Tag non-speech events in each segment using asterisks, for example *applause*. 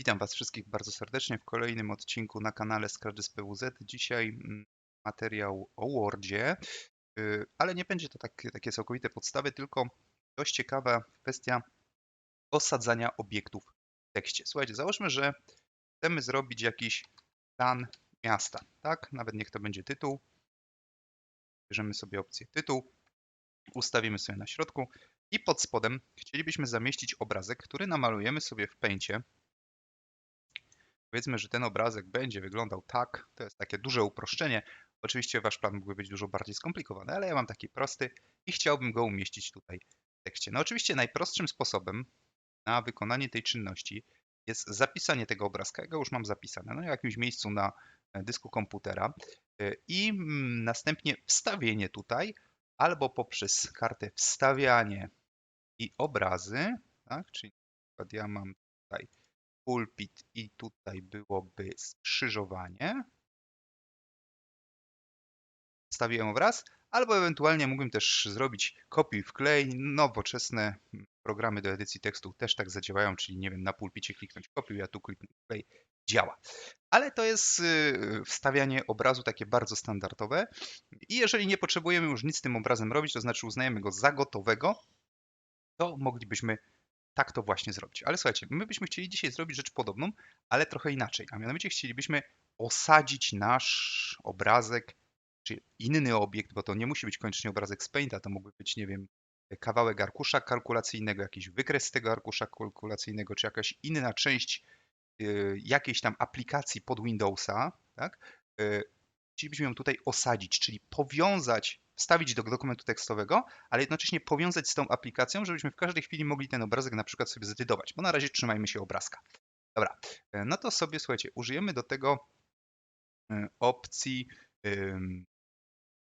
Witam Was wszystkich bardzo serdecznie w kolejnym odcinku na kanale Scratch z PWZ. Dzisiaj mm, materiał o Wordzie, y, ale nie będzie to tak, takie całkowite podstawy, tylko dość ciekawa kwestia osadzania obiektów w tekście. Słuchajcie, załóżmy, że chcemy zrobić jakiś plan miasta, tak? Nawet niech to będzie tytuł. Bierzemy sobie opcję tytuł, ustawimy sobie na środku i pod spodem chcielibyśmy zamieścić obrazek, który namalujemy sobie w pęcie Powiedzmy, że ten obrazek będzie wyglądał tak. To jest takie duże uproszczenie. Oczywiście wasz plan mógłby być dużo bardziej skomplikowany, ale ja mam taki prosty i chciałbym go umieścić tutaj w tekście. No oczywiście najprostszym sposobem na wykonanie tej czynności jest zapisanie tego obrazka. Ja go już mam zapisane no, w jakimś miejscu na e, dysku komputera e, i mm, następnie wstawienie tutaj albo poprzez kartę wstawianie i obrazy, tak? czyli na przykład ja mam tutaj pulpit i tutaj byłoby skrzyżowanie. Wstawiłem obraz, albo ewentualnie mógłbym też zrobić kopiuj wklej. Nowoczesne programy do edycji tekstu też tak zadziałają, czyli nie wiem, na pulpicie kliknąć kopiuj, a tu kliknąć wklej. Działa. Ale to jest y, wstawianie obrazu takie bardzo standardowe. I jeżeli nie potrzebujemy już nic z tym obrazem robić, to znaczy uznajemy go za gotowego, to moglibyśmy tak to właśnie zrobić. Ale słuchajcie, my byśmy chcieli dzisiaj zrobić rzecz podobną, ale trochę inaczej. A mianowicie chcielibyśmy osadzić nasz obrazek, czy inny obiekt, bo to nie musi być koniecznie obrazek z Painta, to mógłby być, nie wiem, kawałek arkusza kalkulacyjnego, jakiś wykres tego arkusza kalkulacyjnego, czy jakaś inna część y, jakiejś tam aplikacji pod Windowsa, tak? Chcielibyśmy ją tutaj osadzić, czyli powiązać wstawić do dokumentu tekstowego, ale jednocześnie powiązać z tą aplikacją, żebyśmy w każdej chwili mogli ten obrazek na przykład sobie zedytować, bo na razie trzymajmy się obrazka. Dobra, e, no to sobie słuchajcie, użyjemy do tego e, opcji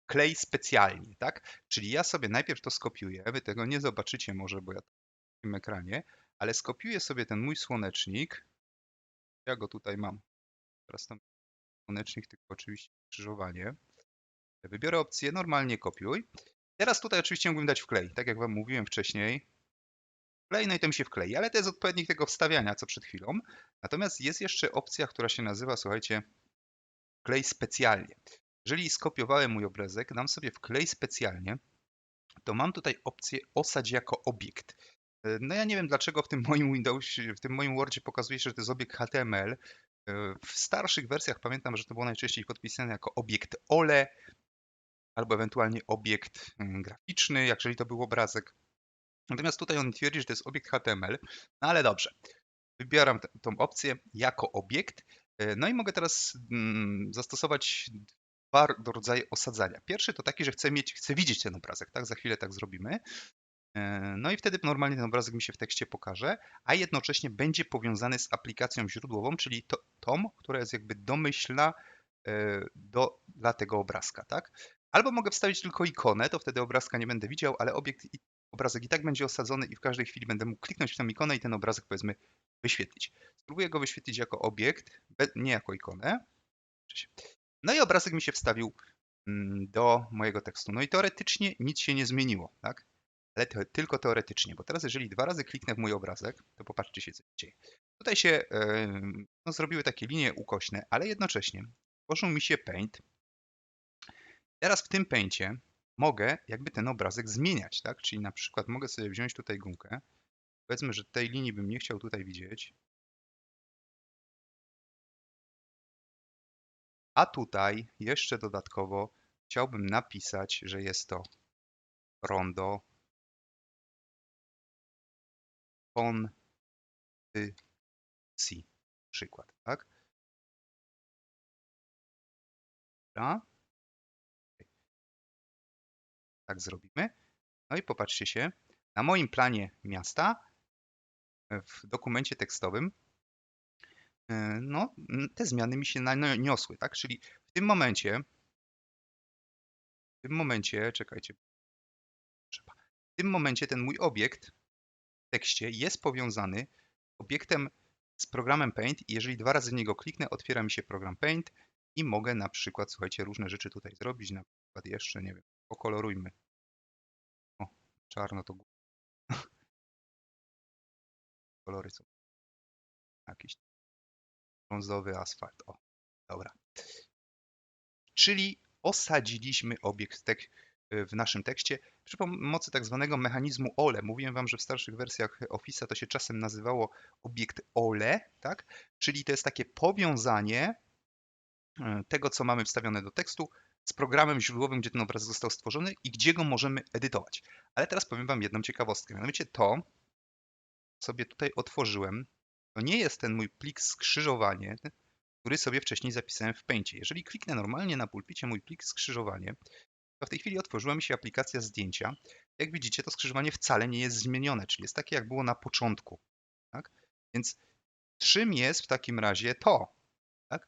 klej specjalnie, tak? Czyli ja sobie najpierw to skopiuję, wy tego nie zobaczycie może, bo ja w tym ekranie, ale skopiuję sobie ten mój słonecznik. Ja go tutaj mam. Teraz tam słonecznik, tylko oczywiście skrzyżowanie. Wybiorę opcję normalnie kopiuj. Teraz tutaj oczywiście mógłbym dać wklej, tak jak Wam mówiłem wcześniej. Wklej, no i to mi się wklei, ale to jest odpowiednik tego wstawiania, co przed chwilą. Natomiast jest jeszcze opcja, która się nazywa, słuchajcie, wklej specjalnie. Jeżeli skopiowałem mój obrazek, dam sobie wklej specjalnie, to mam tutaj opcję osadź jako obiekt. No ja nie wiem dlaczego w tym moim Windowsie, w tym moim Wordzie pokazuje się, że to jest obiekt HTML. W starszych wersjach pamiętam, że to było najczęściej podpisane jako obiekt OLE, albo ewentualnie obiekt mm, graficzny, jeżeli to był obrazek. Natomiast tutaj on twierdzi, że to jest obiekt HTML, no ale dobrze. Wybieram tą opcję jako obiekt, e, no i mogę teraz mm, zastosować dwa rodzaje osadzania. Pierwszy to taki, że chcę mieć, chcę widzieć ten obrazek, tak? Za chwilę tak zrobimy. E, no i wtedy normalnie ten obrazek mi się w tekście pokaże, a jednocześnie będzie powiązany z aplikacją źródłową, czyli to, tą, która jest jakby domyślna e, do, dla tego obrazka, tak? Albo mogę wstawić tylko ikonę, to wtedy obrazka nie będę widział, ale obiekt i obrazek i tak będzie osadzony i w każdej chwili będę mógł kliknąć w tę ikonę i ten obrazek powiedzmy wyświetlić. Spróbuję go wyświetlić jako obiekt, nie jako ikonę. No i obrazek mi się wstawił mm, do mojego tekstu. No i teoretycznie nic się nie zmieniło, tak? Ale te, tylko teoretycznie, bo teraz jeżeli dwa razy kliknę w mój obrazek, to popatrzcie się, co dzieje. Tutaj się no, zrobiły takie linie ukośne, ale jednocześnie tworzył mi się paint, Teraz w tym pęcie mogę jakby ten obrazek zmieniać, tak? Czyli na przykład mogę sobie wziąć tutaj gumkę. Powiedzmy, że tej linii bym nie chciał tutaj widzieć. A tutaj jeszcze dodatkowo chciałbym napisać, że jest to rondo kondycji, przykład, tak? Dobra tak zrobimy. No i popatrzcie się, na moim planie miasta w dokumencie tekstowym e, no, te zmiany mi się naniosły, tak? Czyli w tym momencie w tym momencie, czekajcie. W tym momencie ten mój obiekt tekście jest powiązany obiektem z programem Paint i jeżeli dwa razy w niego kliknę, otwiera mi się program Paint i mogę na przykład, słuchajcie, różne rzeczy tutaj zrobić, na przykład jeszcze, nie wiem, pokolorujmy. O, czarno to *laughs* kolory są jakieś. brązowy asfalt. O, dobra. Czyli osadziliśmy obiekt tek w naszym tekście przy pomocy tak zwanego mechanizmu OLE. Mówiłem Wam, że w starszych wersjach Office'a to się czasem nazywało obiekt OLE, tak? Czyli to jest takie powiązanie e, tego, co mamy wstawione do tekstu z programem źródłowym, gdzie ten obraz został stworzony i gdzie go możemy edytować. Ale teraz powiem Wam jedną ciekawostkę. Mianowicie to sobie tutaj otworzyłem, to nie jest ten mój plik skrzyżowanie, który sobie wcześniej zapisałem w Paintie. Jeżeli kliknę normalnie na pulpicie mój plik skrzyżowanie, to w tej chwili otworzyła mi się aplikacja zdjęcia. Jak widzicie, to skrzyżowanie wcale nie jest zmienione, czyli jest takie, jak było na początku. Tak? Więc czym jest w takim razie to? Tak?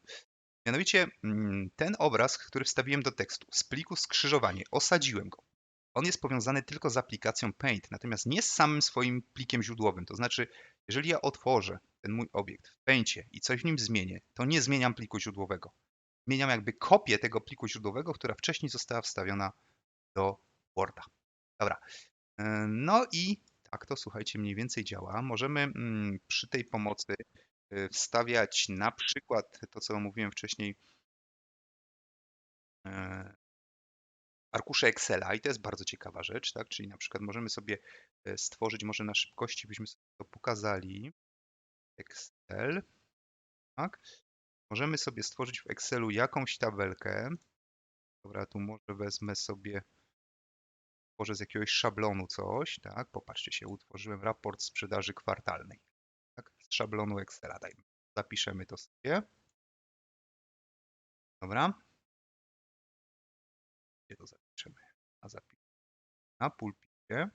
Mianowicie mm, ten obraz, który wstawiłem do tekstu z pliku skrzyżowanie, osadziłem go. On jest powiązany tylko z aplikacją Paint, natomiast nie z samym swoim plikiem źródłowym. To znaczy, jeżeli ja otworzę ten mój obiekt w Paintie i coś w nim zmienię, to nie zmieniam pliku źródłowego. Zmieniam jakby kopię tego pliku źródłowego, która wcześniej została wstawiona do Worda. Dobra. E, no i tak to słuchajcie mniej więcej działa. Możemy mm, przy tej pomocy e, wstawiać na przykład to, co mówiłem wcześniej, e, arkusze Excela i to jest bardzo ciekawa rzecz, tak? Czyli na przykład możemy sobie stworzyć, może na szybkości byśmy sobie to pokazali. Excel, tak? Możemy sobie stworzyć w Excelu jakąś tabelkę. Dobra, tu może wezmę sobie, tworzę z jakiegoś szablonu coś, tak? Popatrzcie się, utworzyłem raport sprzedaży kwartalnej. Tak? Z szablonu Excela dajmy. Zapiszemy to sobie. Dobra. Gdzie to zapiszemy? Na zapis. Na pulpicie.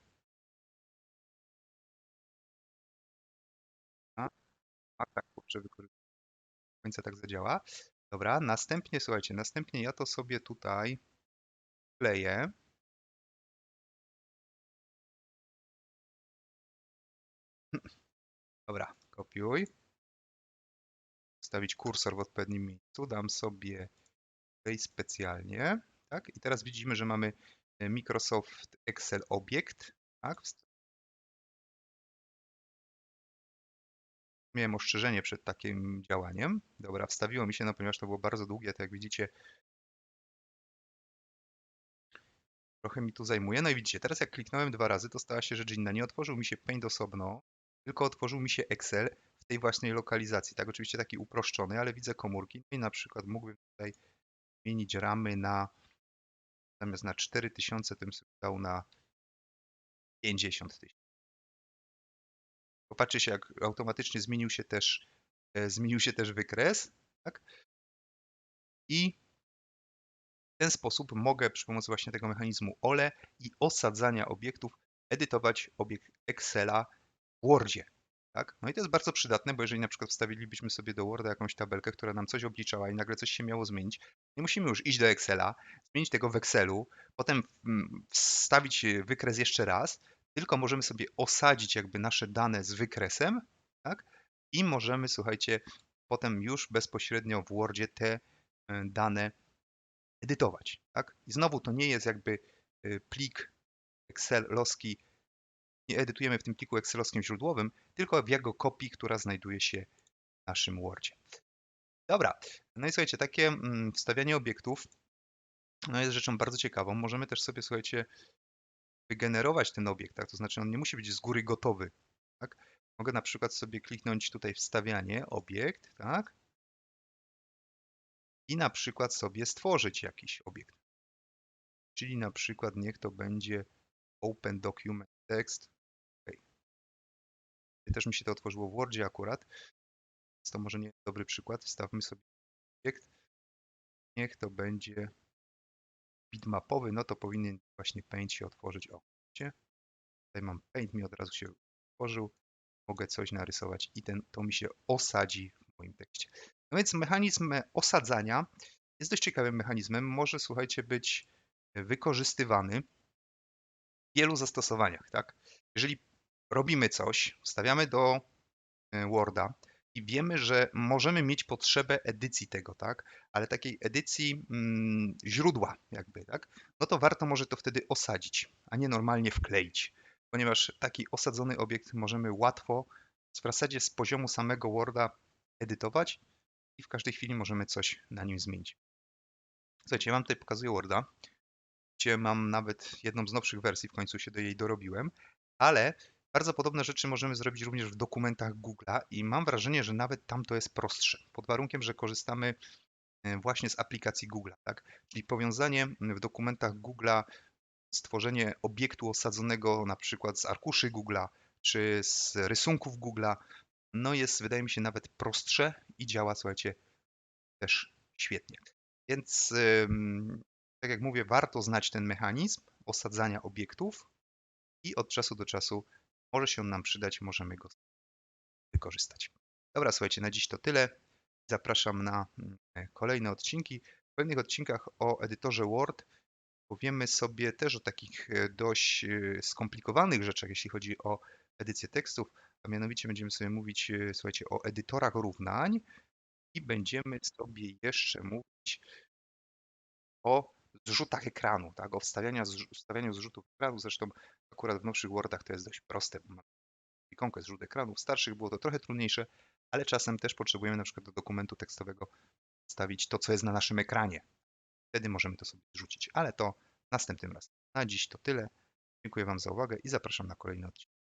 A tak, kurczę, wykorzystam końca tak zadziała. Dobra, następnie, słuchajcie, następnie ja to sobie tutaj kleję. *clears throat* Dobra, kopiuj. Wstawić kursor w odpowiednim miejscu. Dam sobie tutaj specjalnie. Tak? I teraz widzimy, że mamy Microsoft Excel obiekt. Tak? Miałem ostrzeżenie przed takim działaniem. Dobra, wstawiło mi się, no ponieważ to było bardzo długie, to jak widzicie, trochę mi tu zajmuje. No i widzicie, teraz jak kliknąłem dwa razy, to stała się rzecz inna. Nie otworzył mi się Paint osobno, tylko otworzył mi się Excel w tej własnej lokalizacji. Tak, oczywiście taki uproszczony, ale widzę komórki. No i na przykład mógłbym tutaj zmienić ramy na zamiast na 4000, tym sobie dał na 50 tysięcy. Popatrzcie się, jak automatycznie zmienił się też, e, zmienił się też wykres. Tak? I w ten sposób mogę przy pomocy właśnie tego mechanizmu OLE i osadzania obiektów edytować obiekt Excela w Wordzie. Tak? No i to jest bardzo przydatne, bo jeżeli na przykład wstawilibyśmy sobie do Worda jakąś tabelkę, która nam coś obliczała i nagle coś się miało zmienić, nie musimy już iść do Excela, zmienić tego w Excelu, potem mm, wstawić wykres jeszcze raz, tylko możemy sobie osadzić jakby nasze dane z wykresem, tak? I możemy, słuchajcie, potem już bezpośrednio w Wordzie te e, dane edytować, tak? I znowu to nie jest jakby e, plik Excelowski, nie edytujemy w tym pliku Excelowskim źródłowym, tylko w jego kopii, która znajduje się w naszym Wordzie. Dobra, no i słuchajcie, takie mm, wstawianie obiektów no jest rzeczą bardzo ciekawą. Możemy też sobie, słuchajcie, wygenerować ten obiekt, tak? to znaczy on nie musi być z góry gotowy. Tak? Mogę na przykład sobie kliknąć tutaj wstawianie, obiekt, tak? I na przykład sobie stworzyć jakiś obiekt. Czyli na przykład niech to będzie Open Document Text. Okay. Też mi się to otworzyło w Wordzie akurat, więc to może nie dobry przykład. Wstawmy sobie obiekt. Niech to będzie bitmapowy, no to powinien właśnie Paint się otworzyć. O, widzicie? Tutaj mam Paint, mi od razu się otworzył. Mogę coś narysować i ten, to mi się osadzi w moim tekście. No więc mechanizm osadzania jest dość ciekawym mechanizmem. Może, słuchajcie, być wykorzystywany w wielu zastosowaniach. Tak? Jeżeli robimy coś, wstawiamy do e, Worda, i wiemy, że możemy mieć potrzebę edycji tego, tak? Ale takiej edycji mm, źródła jakby, tak? No to warto może to wtedy osadzić, a nie normalnie wkleić, ponieważ taki osadzony obiekt możemy łatwo w zasadzie z poziomu samego Worda edytować i w każdej chwili możemy coś na nim zmienić. Słuchajcie, ja Wam tutaj pokazuję Worda, gdzie mam nawet jedną z nowszych wersji, w końcu się do jej dorobiłem, ale bardzo podobne rzeczy możemy zrobić również w dokumentach Google'a i mam wrażenie, że nawet tam to jest prostsze, pod warunkiem, że korzystamy e, właśnie z aplikacji Google'a, tak? Czyli powiązanie w dokumentach Google'a, stworzenie obiektu osadzonego na przykład z arkuszy Google'a czy z rysunków Google'a, no jest, wydaje mi się, nawet prostsze i działa, słuchajcie, też świetnie. Więc, tak jak mówię, warto znać ten mechanizm osadzania obiektów i od czasu do czasu może się nam przydać, możemy go wykorzystać. Dobra, słuchajcie, na dziś to tyle. Zapraszam na mm, kolejne odcinki. W kolejnych odcinkach o edytorze Word powiemy sobie też o takich e, dość e, skomplikowanych rzeczach, jeśli chodzi o edycję tekstów, a mianowicie będziemy sobie mówić, e, słuchajcie, o edytorach równań i będziemy sobie jeszcze mówić o zrzutach ekranu, tak, o wstawianiu, wstawianiu zrzutów ekranu. Zresztą akurat w nowszych Wordach to jest dość proste. Ikonkę zrzut ekranu. W starszych było to trochę trudniejsze, ale czasem też potrzebujemy na przykład do dokumentu tekstowego wstawić to, co jest na naszym ekranie. Wtedy możemy to sobie zrzucić, ale to następnym razem. Na dziś to tyle. Dziękuję Wam za uwagę i zapraszam na kolejny odcinek.